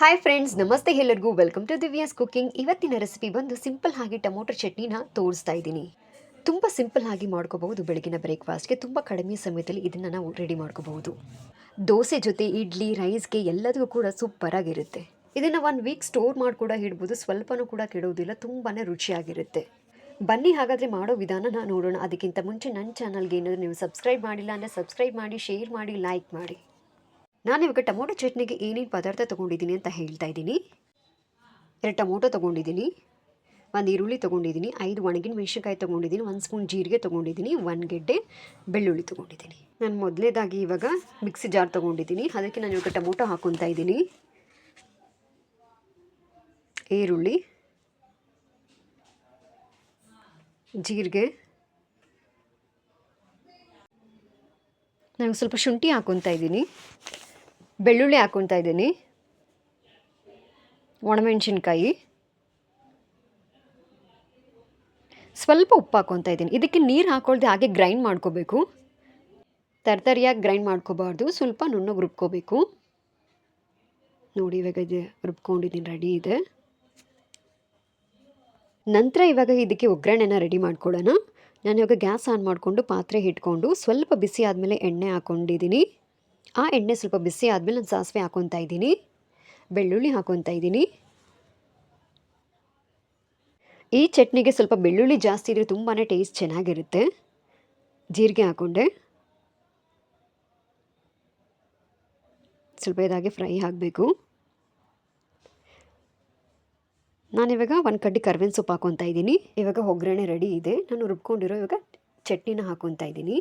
Hi friends ನಮಸ್ತೆ ಎಲ್ಲರಿಗೂ. Welcome to Divya's cooking ಇವತ್ತಿನ ರೆಸಿಪಿ ಬಂದು ಸಿಂಪಲ್ ಆಗಿ ಟೊಮೊಟೊ ಚಟ್ನಿನ ತೋರಿಸ್ತಾ ಇದ್ದೀನಿ. ತುಂಬ ಸಿಂಪಲ್ ಆಗಿ ಮಾಡ್ಕೋಬಹುದು ಬೆಳಗಿನ ಬ್ರೇಕ್ಫಾಸ್ಟ್ಗೆ ತುಂಬ ಕಡಿಮೆ ಸಮಯದಲ್ಲಿ ಇದನ್ನು ನಾವು ರೆಡಿ ಮಾಡ್ಕೋಬಹುದು. ದೋಸೆ ಜೊತೆ ಇಡ್ಲಿ ರೈಸ್ಗೆ ಎಲ್ಲದಕ್ಕೂ ಕೂಡ ಸೂಪರ್ ಆಗಿರುತ್ತೆ. ಇದನ್ನು ಒನ್ ವೀಕ್ ಸ್ಟೋರ್ ಮಾಡಿ ಕೂಡ ಇಡ್ಬೋದು. ಸ್ವಲ್ಪನೂ ಕೂಡ ಕೆಡೋದಿಲ್ಲ. ತುಂಬಾ ರುಚಿಯಾಗಿರುತ್ತೆ. ಬನ್ನಿ ಹಾಗಾದರೆ ಮಾಡೋ ವಿಧಾನನ ನೋಡೋಣ. ಅದಕ್ಕಿಂತ ಮುಂಚೆ ನನ್ನ ಚಾನಲ್ಗೆ ಏನಾದರೂ ನೀವು ಸಬ್ಸ್ಕ್ರೈಬ್ ಮಾಡಿಲ್ಲ ಅಂದರೆ ಸಬ್ಸ್ಕ್ರೈಬ್ ಮಾಡಿ ಶೇರ್ ಮಾಡಿ ಲೈಕ್ ಮಾಡಿ. ನಾನು ಇವಾಗ ಟೊಮೊಟೊ ಚಟ್ನಿಗೆ ಏನೇನು ಪದಾರ್ಥ ತೊಗೊಂಡಿದ್ದೀನಿ ಅಂತ ಹೇಳ್ತಾ ಇದ್ದೀನಿ. ಎರಡು ಟೊಮೊಟೊ ತೊಗೊಂಡಿದ್ದೀನಿ, ಒಂದು ಈರುಳ್ಳಿ ತೊಗೊಂಡಿದ್ದೀನಿ, ಐದು ಒಣಗಿನ ಮೆಣಸಿನ್ಕಾಯಿ ತೊಗೊಂಡಿದ್ದೀನಿ, ಒಂದು ಸ್ಪೂನ್ ಜೀರಿಗೆ ತೊಗೊಂಡಿದ್ದೀನಿ, ಒಂದು ಗೆಡ್ಡೆ ಬೆಳ್ಳುಳ್ಳಿ ತೊಗೊಂಡಿದ್ದೀನಿ. ನಾನು ಮೊದಲೇದಾಗಿ ಇವಾಗ ಮಿಕ್ಸಿ ಜಾರ್ ತೊಗೊಂಡಿದ್ದೀನಿ. ಅದಕ್ಕೆ ನಾನು ಇವಾಗ ಟೊಮೊಟೊ ಹಾಕ್ಕೊತಾ ಇದ್ದೀನಿ. ಈರುಳ್ಳಿ, ಜೀರಿಗೆ, ನಾನು ಸ್ವಲ್ಪ ಶುಂಠಿ ಹಾಕ್ಕೊತಾ ಇದ್ದೀನಿ. ಬೆಳ್ಳುಳ್ಳಿ ಹಾಕ್ಕೊತಾ ಇದ್ದೀನಿ. ಒಣಮೆಣಸಿನ್ಕಾಯಿ. ಸ್ವಲ್ಪ ಉಪ್ಪು ಹಾಕ್ಕೊತಾ ಇದ್ದೀನಿ. ಇದಕ್ಕೆ ನೀರು ಹಾಕ್ಕೊಳ್ದೆ ಹಾಗೆ ಗ್ರೈಂಡ್ ಮಾಡ್ಕೋಬೇಕು. ತರ್ತರಿಯಾಗಿ ಗ್ರೈಂಡ್ ಮಾಡ್ಕೋಬಾರ್ದು. ಸ್ವಲ್ಪ ನುಣ್ಣಗೆ ರುಬ್ಕೋಬೇಕು. ನೋಡಿ, ಇವಾಗ ಇದು ರುಬ್ಕೊಂಡಿದ್ದೀನಿ. ರೆಡಿ ಇದೆ. ನಂತರ ಇವಾಗ ಇದಕ್ಕೆ ಒಗ್ಗರಣೆನ ರೆಡಿ ಮಾಡ್ಕೊಳ್ಳೋಣ. ನಾನು ಇವಾಗ ಗ್ಯಾಸ್ ಆನ್ ಮಾಡಿಕೊಂಡು ಪಾತ್ರೆ ಇಟ್ಕೊಂಡು ಸ್ವಲ್ಪ ಬಿಸಿ ಆದಮೇಲೆ ಎಣ್ಣೆ ಹಾಕ್ಕೊಂಡಿದ್ದೀನಿ ಆ ಎಣ್ಣೆ ಸ್ವಲ್ಪ ಬಿಸಿ ಆದಮೇಲೆ ನಾನು ಸಾಸಿವೆ ಹಾಕೊತ ಇದ್ದೀನಿ. ಬೆಳ್ಳುಳ್ಳಿ ಹಾಕೊತಾ ಇದ್ದೀನಿ. ಈ ಚಟ್ನಿಗೆ ಸ್ವಲ್ಪ ಬೆಳ್ಳುಳ್ಳಿ ಜಾಸ್ತಿ ಇದ್ದರೆ ತುಂಬಾ ಟೇಸ್ಟ್ ಚೆನ್ನಾಗಿರುತ್ತೆ. ಜೀರಿಗೆ ಹಾಕೊಂಡೆ. ಸ್ವಲ್ಪ ಇದಾಗಿ ಫ್ರೈ ಆಗಬೇಕು. ನಾನಿವಾಗ ಒಂದು ಕಡ್ಡಿ ಕರ್ಬೇವಿನ ಸೊಪ್ಪು ಹಾಕೊತ ಇದ್ದೀನಿ. ಇವಾಗ ಒಗ್ಗರಣೆ ರೆಡಿ ಇದೆ. ನಾನು ರುಬ್ಕೊಂಡಿರೋ ಇವಾಗ ಚಟ್ನಿನ ಹಾಕೊತ ಇದ್ದೀನಿ.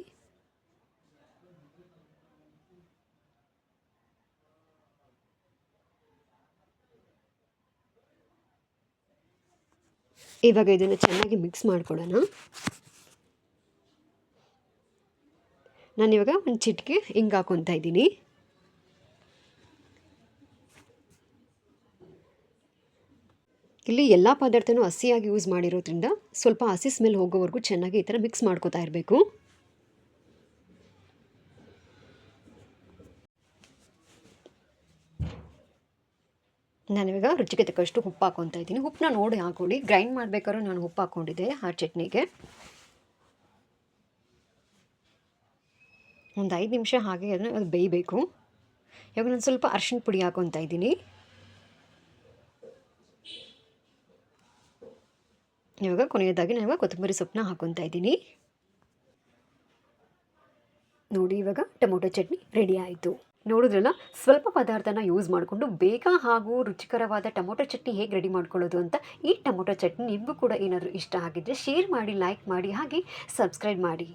ಇವಾಗ ಇದನ್ನು ಚೆನ್ನಾಗಿ ಮಿಕ್ಸ್ ಮಾಡ್ಕೊಳ್ಳೋಣ ನಾನಿವಾಗ ಒಂದು ಚಿಟಿಕೆ ಹಿಂಗೆ ಹಾಕೊತಾ ಇದ್ದೀನಿ. ಇಲ್ಲಿ ಎಲ್ಲ ಪದಾರ್ಥನೂ ಹಸಿಯಾಗಿ ಯೂಸ್ ಮಾಡಿರೋದ್ರಿಂದ ಸ್ವಲ್ಪ ಹಸಿ ಸ್ಮೆಲ್ ಹೋಗೋವರೆಗೂ ಚೆನ್ನಾಗಿ ಈ ಥರ ಮಿಕ್ಸ್ ಮಾಡ್ಕೋತಾ ಇರಬೇಕು. ನಾನಿವಾಗ ರುಚಿಗೆ ತಕ್ಕಷ್ಟು ಉಪ್ಪು ಹಾಕ್ಕೊತಾ ಇದ್ದೀನಿ. ಉಪ್ಪನ್ನ ನೋಡಿ ಹಾಕೊಳ್ಳಿ. ಗ್ರೈಂಡ್ ಮಾಡಬೇಕಾದ್ರೂ ನಾನು ಉಪ್ಪು ಹಾಕ್ಕೊಂಡಿದ್ದೆ ಆ ಚಟ್ನಿಗೆ. ಒಂದು ಐದು ನಿಮಿಷ ಹಾಗೆ ಅದನ್ನು ಅದು ಬೇಯಬೇಕು. ಇವಾಗ ನಾನು ಸ್ವಲ್ಪ ಅರ್ಶಿನ ಪುಡಿ ಹಾಕ್ಕೊತಾ ಇದ್ದೀನಿ. ಇವಾಗ ಕೊನೆಯದಾಗಿ ನಾನು ಇವಾಗ ಕೊತ್ತಂಬರಿ ಸೊಪ್ಪನ್ನ ಹಾಕ್ಕೊತಾ ಇದ್ದೀನಿ. ನೋಡಿ ಇವಾಗ ಟೊಮೊಟೊ ಚಟ್ನಿ ರೆಡಿ ಆಯಿತು. ನೋಡಿದ್ರಲ್ಲ, ಸ್ವಲ್ಪ ಪದಾರ್ಥನ ಯೂಸ್ ಮಾಡಿಕೊಂಡು ಬೇಗ ಹಾಗೂ ರುಚಿಕರವಾದ ಟೊಮೊಟೊ ಚಟ್ನಿ ಹೇಗೆ ರೆಡಿ ಮಾಡ್ಕೊಳ್ಳೋದು ಅಂತ ಈ ಟೊಮೊಟೊ ಚಟ್ನಿ ನಿಮಗೂ ಕೂಡ ಏನಾದರೂ ಇಷ್ಟ ಆಗಿದ್ದರೆ ಶೇರ್ ಮಾಡಿ ಲೈಕ್ ಮಾಡಿ, ಹಾಗೆ ಸಬ್ಸ್ಕ್ರೈಬ್ ಮಾಡಿ.